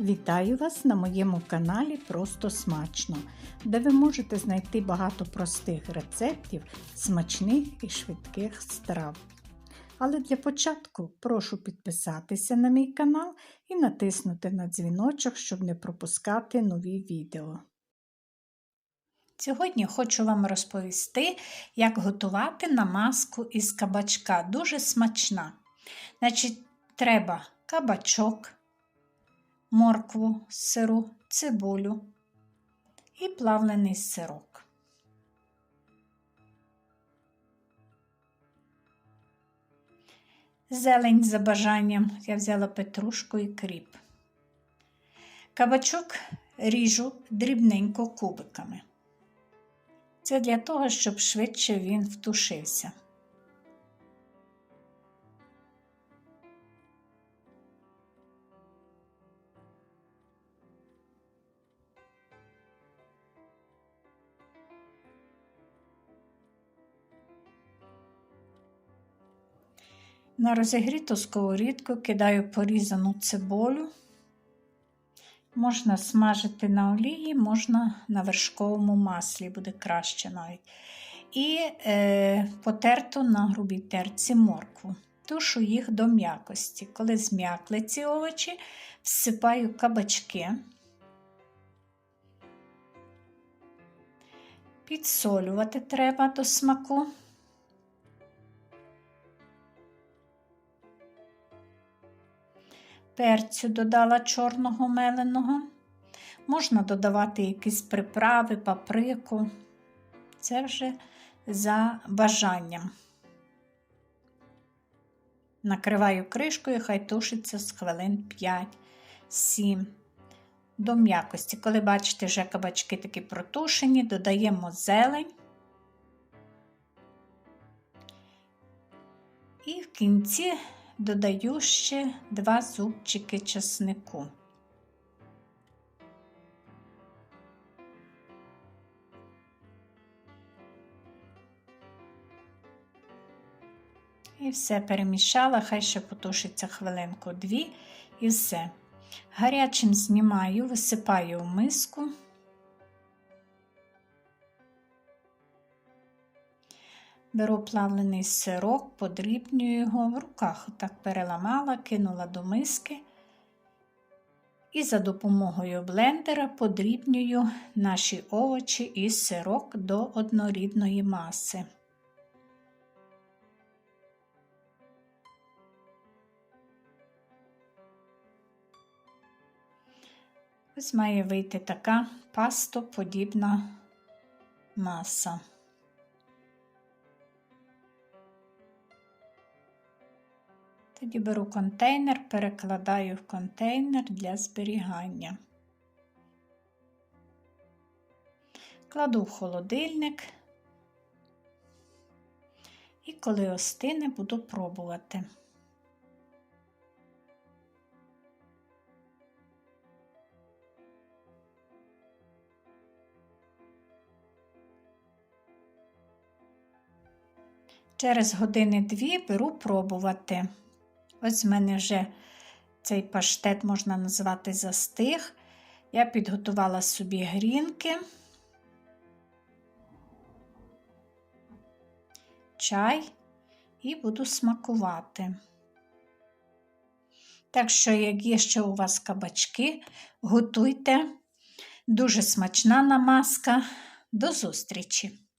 Вітаю вас на моєму каналі Просто Смачно, де ви можете знайти багато простих рецептів смачних і швидких страв. Але для початку прошу підписатися на мій канал і натиснути на дзвіночок, щоб не пропускати нові відео. Сьогодні хочу вам розповісти, як готувати намазку із кабачка. Дуже смачна. Значить, треба кабачок моркву, сиру, цибулю і плавлений сирок. Зелень за бажанням я взяла петрушку і кріп. Кабачок ріжу дрібненько кубиками. Це для того, щоб швидше він втушився. На розігріту сковорідку кидаю порізану цибулю. Можна смажити на олії, можна на вершковому маслі, буде краще навіть. І е, потерту на грубій терці моркву. Тушу їх до м'якості. Коли зм'якли ці овочі, всипаю кабачки, підсолювати треба до смаку. Перцю додала чорного меленого. Можна додавати якісь приправи, паприку. Це вже за бажанням. Накриваю кришкою, хай тушиться з хвилин 5-7 до м'якості. Коли бачите, вже кабачки такі протушені, додаємо зелень. І в кінці додаю ще два зубчики чеснику. І все перемішала, хай ще потушиться хвилинку дві і все. Гарячим знімаю, висипаю в миску. Беру плавлений сирок, подрібнюю його в руках, так переламала, кинула до миски і за допомогою блендера подрібнюю наші овочі і сирок до однорідної маси. Ось має вийти така пастоподібна маса. Тоді беру контейнер, перекладаю в контейнер для зберігання. Кладу в холодильник і коли остине, буду пробувати. Через години-дві беру пробувати. Ось в мене вже цей паштет, можна назвати, застиг. Я підготувала собі грінки, чай і буду смакувати. Так що, як є ще у вас кабачки, готуйте. Дуже смачна намазка. До зустрічі!